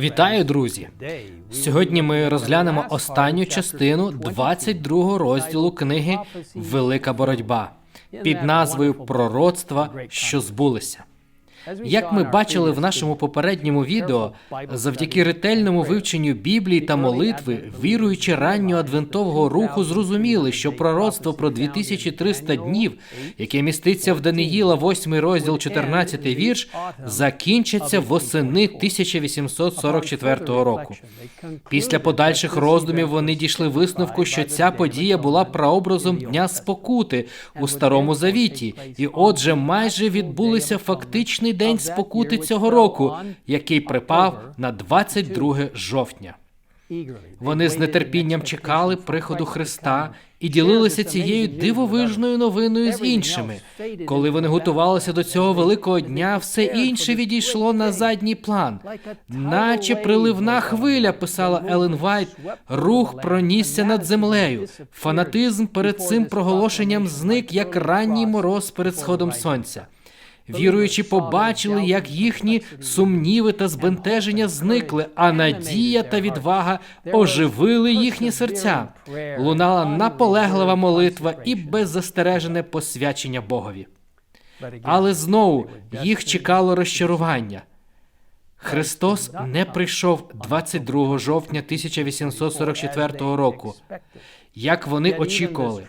Вітаю, друзі! Сьогодні ми розглянемо останню частину 22 розділу книги Велика боротьба під назвою Пророцтва, що збулися. Як ми бачили в нашому попередньому відео, завдяки ретельному вивченню Біблії та молитви, віруючи раннього адвентового руху, зрозуміли, що пророцтво про 2300 днів, яке міститься в Даниїла, 8 розділ, 14 вірш, закінчиться восени 1844 року. Після подальших роздумів вони дійшли висновку, що ця подія була прообразом дня спокути у старому завіті, і отже, майже відбулися фактичний день спокути цього року, який припав на 22 жовтня. Вони з нетерпінням чекали приходу Христа і ділилися цією дивовижною новиною з іншими. Коли вони готувалися до цього великого дня, все інше відійшло на задній план, наче приливна хвиля, писала Елен Вайт, рух пронісся над землею. Фанатизм перед цим проголошенням зник, як ранній мороз перед сходом сонця. Віруючі побачили, як їхні сумніви та збентеження зникли, а надія та відвага оживили їхні серця. Лунала наполеглива молитва і беззастережене посвячення Богові. Але знову їх чекало розчарування. Христос не прийшов 22 жовтня 1844 року, як вони очікували.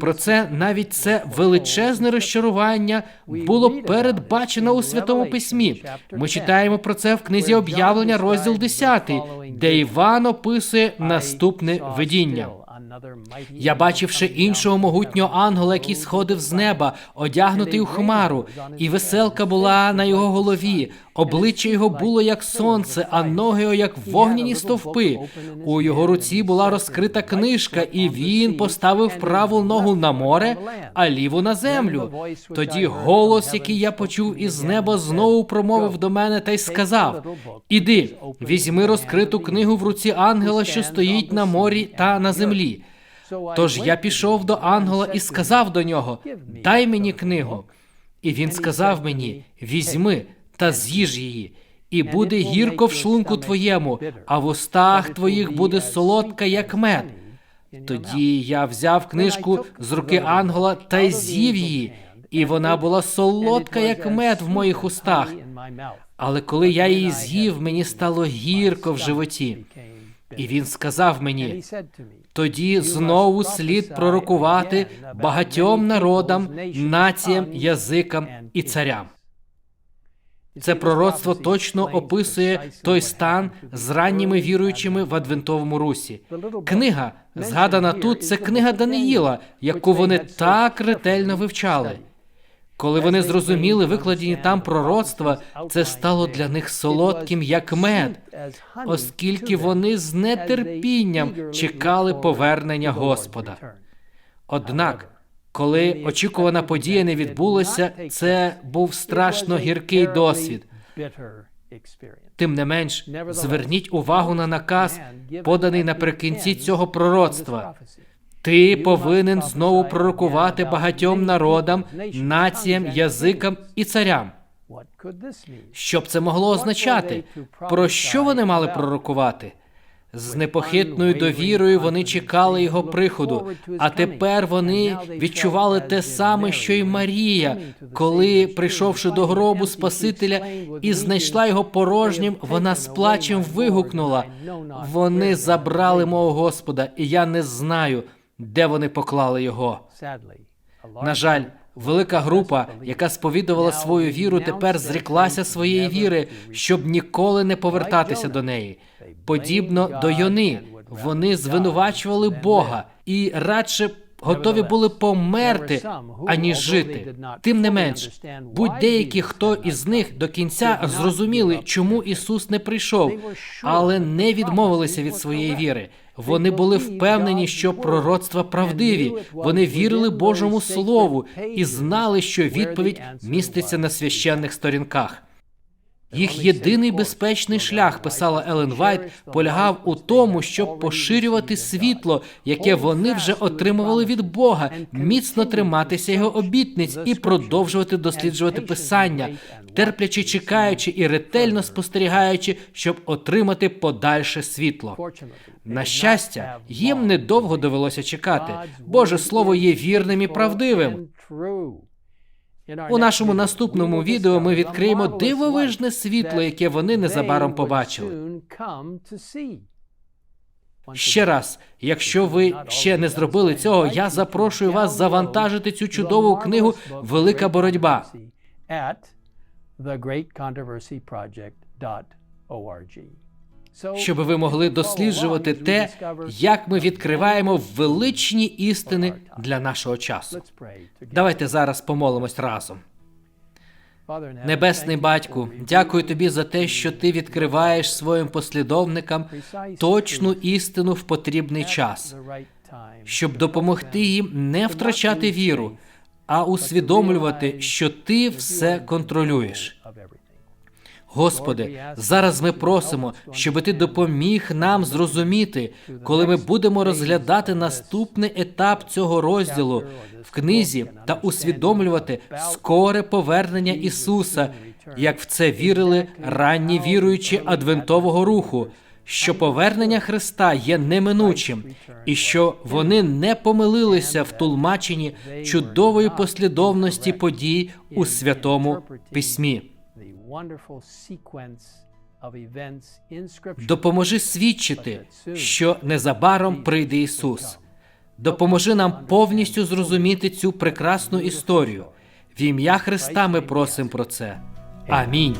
Про це навіть це величезне розчарування було передбачено у святому письмі. Ми читаємо про це в книзі об'явлення, розділ 10, де Іван описує наступне видіння. Я бачив ще іншого могутнього ангела, який сходив з неба, одягнутий у хмару, і веселка була на його голові. Обличчя його було як сонце, а ноги його як вогняні стовпи. У його руці була розкрита книжка, і він поставив праву ногу на море, а ліву на землю. Тоді голос, який я почув із неба, знову промовив до мене та й сказав: Іди, візьми розкриту книгу в руці ангела, що стоїть на морі та на землі. Тож я пішов до ангела і сказав до нього: Дай мені книгу. І він сказав мені: Візьми та з'їж її, і буде гірко в шлунку твоєму, а в устах твоїх буде солодка, як мед. Тоді я взяв книжку з руки ангела та з'їв її, і вона була солодка, як мед в моїх устах. Але коли я її з'їв, мені стало гірко в животі. І він сказав мені: тоді знову слід пророкувати багатьом народам, націям, язикам і царям. Це пророцтво точно описує той стан з ранніми віруючими в адвентовому русі. Книга, згадана тут, це книга Даниїла, яку вони так ретельно вивчали. Коли вони зрозуміли викладені там пророцтва, це стало для них солодким, як мед, оскільки вони з нетерпінням чекали повернення Господа. Однак, коли очікувана подія не відбулася, це був страшно гіркий досвід. Тим не менш, зверніть увагу на наказ, поданий наприкінці цього пророцтва. Ти повинен знову пророкувати багатьом народам, націям, язикам і царям. Що б це могло означати? Про що вони мали пророкувати? З непохитною довірою вони чекали його приходу, а тепер вони відчували те саме, що й Марія, коли, прийшовши до гробу Спасителя і знайшла його порожнім, вона з плачем вигукнула: вони забрали мого Господа, і я не знаю, де вони поклали його. На жаль, велика група, яка сповідувала свою віру, тепер зріклася своєї віри, щоб ніколи не повертатися до неї. Подібно до Йони, вони звинувачували Бога і радше готові були померти, аніж жити. Тим не менш, будь-деякі, хто із них до кінця зрозуміли, чому Ісус не прийшов, але не відмовилися від своєї віри. Вони були впевнені, що пророцтва правдиві. Вони вірили Божому Слову і знали, що відповідь міститься на священних сторінках. Їх єдиний безпечний шлях, писала Елен Вайт, полягав у тому, щоб поширювати світло, яке вони вже отримували від Бога, міцно триматися його обітниць і продовжувати досліджувати писання, терплячи, чекаючи і ретельно спостерігаючи, щоб отримати подальше світло. На щастя, їм недовго довелося чекати. Боже слово є вірним і правдивим. У нашому наступному відео ми відкриємо дивовижне світло, яке вони незабаром побачили. Ще раз, якщо ви ще не зробили цього, я запрошую вас завантажити цю чудову книгу Велика боротьба. Щоб ви могли досліджувати те, як ми відкриваємо величні істини для нашого часу. Давайте зараз помолимось разом. Небесний батьку, дякую тобі за те, що ти відкриваєш своїм послідовникам точну істину в потрібний час, щоб допомогти їм не втрачати віру, а усвідомлювати, що ти все контролюєш. Господи, зараз ми просимо, щоб ти допоміг нам зрозуміти, коли ми будемо розглядати наступний етап цього розділу в книзі та усвідомлювати скоре повернення Ісуса, як в це вірили ранні віруючі адвентового руху. Що повернення Христа є неминучим, і що вони не помилилися в тлумаченні чудової послідовності подій у святому письмі. Допоможи свідчити, що незабаром прийде Ісус. Допоможи нам повністю зрозуміти цю прекрасну історію. В ім'я Христа ми просимо про це. Амінь.